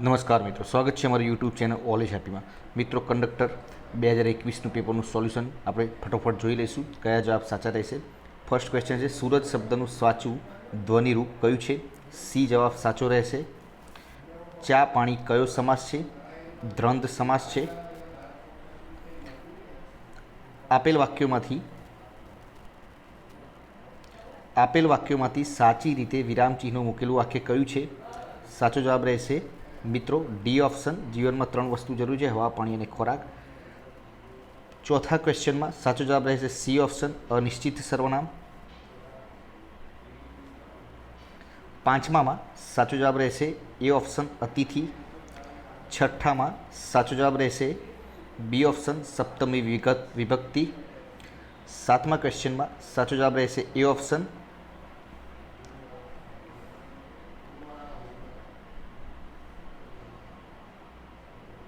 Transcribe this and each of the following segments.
નમસ્કાર મિત્રો, સ્વાગત છે અમારી યુટ્યુબ ચેનલ ઓલેજ હેપીમાં મિત્રો કંડક્ટર બે હજાર એકવીસનું પેપરનું સોલ્યુશન આપણે ફટોફટ જોઈ લઈશું. કયા જવાબ સાચા રહેશે ફર્સ્ટ ક્વેશ્ચન છે સુરત શબ્દનું સાચું ધ્વનિરૂપ કયું છે? સી જવાબ સાચો રહેશે. ચા પાણી કયો સમાસ છે? દ્રંદ સમાસ છે. આપેલ વાક્યોમાંથી આપેલ વાક્યોમાંથી સાચી રીતે વિરામચિહ્નો મૂકેલું વાક્ય કયું છે? સાચો જવાબ રહેશે મિત્રો ડી ઓપ્શન જીવનમાં ત્રણ વસ્તુ જરૂરી છે, હવા, પાણી અને ખોરાક. ચોથા ક્વેશ્ચનમાં સાચો જવાબ રહેશે સી ઓપ્શન અનિશ્ચિત સર્વનામ. પાંચમામાં સાચો જવાબ રહેશે એ ઓપ્શન અતિથિ. છઠ્ઠામાં સાચો જવાબ રહેશે બી ઓપ્શન સપ્તમી વિગત, વિભક્તિ. સાતમા ક્વેશ્ચનમાં સાચો જવાબ રહેશે એ ઓપ્શન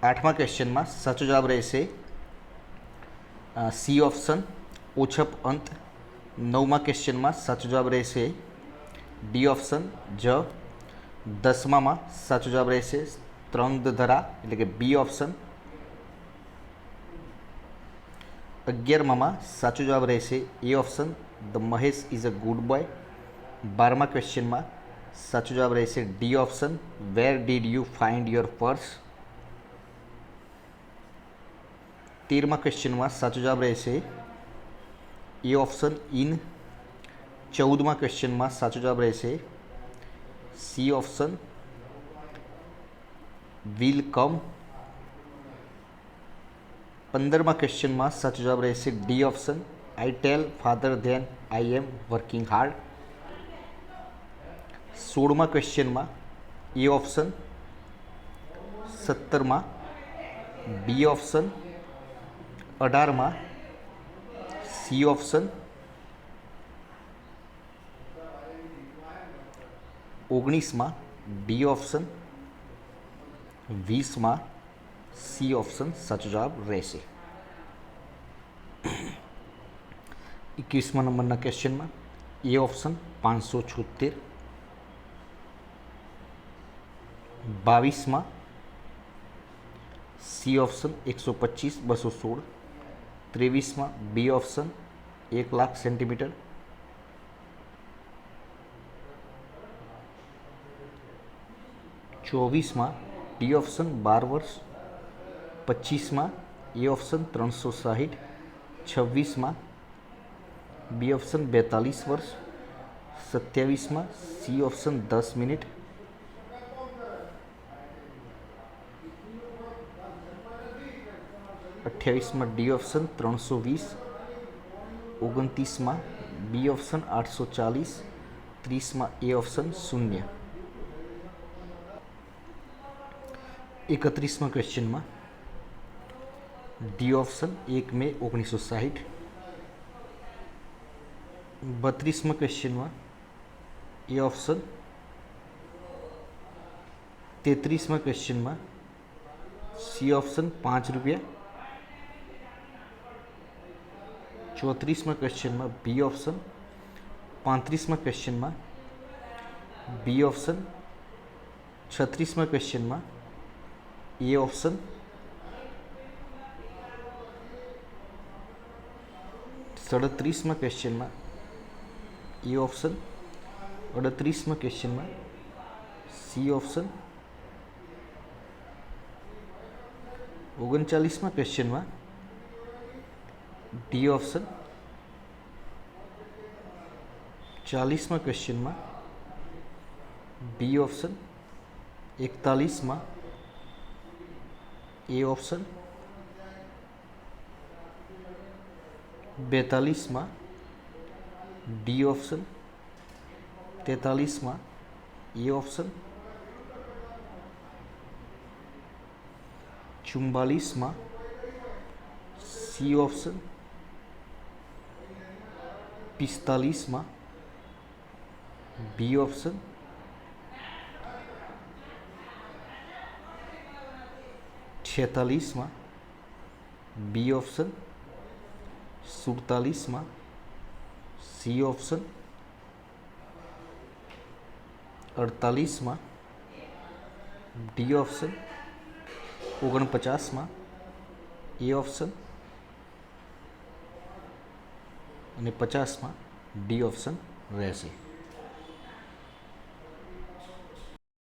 આઠમા ક્વેશ્ચનમાં સાચો જવાબ રહેશે સી ઓપ્શન ઓછપ અંત. નવમા ક્વેશ્ચનમાં સાચો જવાબ રહેશે ડી ઓપ્શન જ. દસમામાં સાચો જવાબ રહેશે ત્રંગધરા એટલે કે બી ઓપ્શન અગિયારમામાં સાચો જવાબ રહેશે A option the Mahesh is a good boy બારમા ક્વેશ્ચનમાં સાચો જવાબ રહેશે D option where did you find your purse તેરમા ક્વેશ્ચનમાં સાચો જવાબ રહેશે એ ઓપ્શન ઇન ચૌદમા ક્વેશ્ચનમાં સાચો જવાબ રહેશે સી ઓપ્શન વિલ કમ પંદરમા ક્વેશ્ચનમાં સાચો જવાબ રહેશે D option I tell father then I am working hard સોળમા ક્વેશ્ચનમાં એ ઓપ્શન સત્તરમાં બી ઓપ્શન અઢારમાં સી ઓપ્શન ઓગણીસમાં ડી ઓપ્શન વીસમાં સી ઓપ્શન સાચો જવાબ રહેશે. એકવીસમાં નંબરના ક્વેશ્ચનમાં એ ઓપ્શન પાંચસો છોતેર બાવીસમાં સી ઓપ્શન એકસો પચીસ, બસો સોળ ત્રેવીસમાં બી ઓપ્શન એક લાખ સેન્ટીમીટર ચોવીસમાં ડી ઓપ્શન બાર વર્ષ. પચીસમાં એ ઓપ્શન ત્રણસો સાહીઠ. છવ્વીસમાં બી ઓપ્શન બેતાલીસ વર્ષ. સત્યાવીસમાં સી ઓપ્શન દસ મિનિટ. અઠ્યાવીસમાં ડી ઓપ્શન, ત્રણસો વીસ. ઓગણત્રીસમાં બી ઓપ્શન, આઠસો ચાલીસ. ત્રીસમાં એ ઓપ્શન, શૂન્ય. એકત્રીસમાં ક્વેશ્ચનમાં ડી ઓપ્શન, એક મે ઓગણીસો સાહીઠ. બત્રીસમાં ક્વેશ્ચનમાં એ ઓપ્શન. તેત્રીસમાં ક્વેશ્ચનમાં સી ઓપ્શન, પાંચ રૂપિયા. ચોત્રીસમાં ક્વેશ્ચનમાં બી ઓપ્શન પાંત્રીસમાં ક્વેશ્ચનમાં બી ઓપ્શન છત્રીસમાં ક્વેશ્ચનમાં એ ઓપ્શન સડત્રીસમાં ક્વેશ્ચનમાં એ ઓપ્શન અડત્રીસમાં ક્વેશ્ચનમાં સી ઓપ્શન ઓગણચાલીસમાં ક્વેશ્ચનમાં ડી ઓપ્શન ચાલીસમાં ક્વેશ્ચનમાં બી ઓપ્શન એકતાલીસમાં એ ઓપ્શન બેતાલીસમાં ડી ઓપ્શન તેતાલીસમાં એ ઓપ્શન ચુમ્બાલીસમાં સી ઓપ્શન પિસ્તાલીસમાં બી ઓપ્શન છેતાલીસમાં બી ઓપ્શન સુડતાલીસમાં સી ઓપ્શન અડતાલીસમાં ડી ઓપ્શન ઓગણપચાસમાં એ ઓપ્શન અને પચાસમાં ડી ઓપ્શન રહેશે.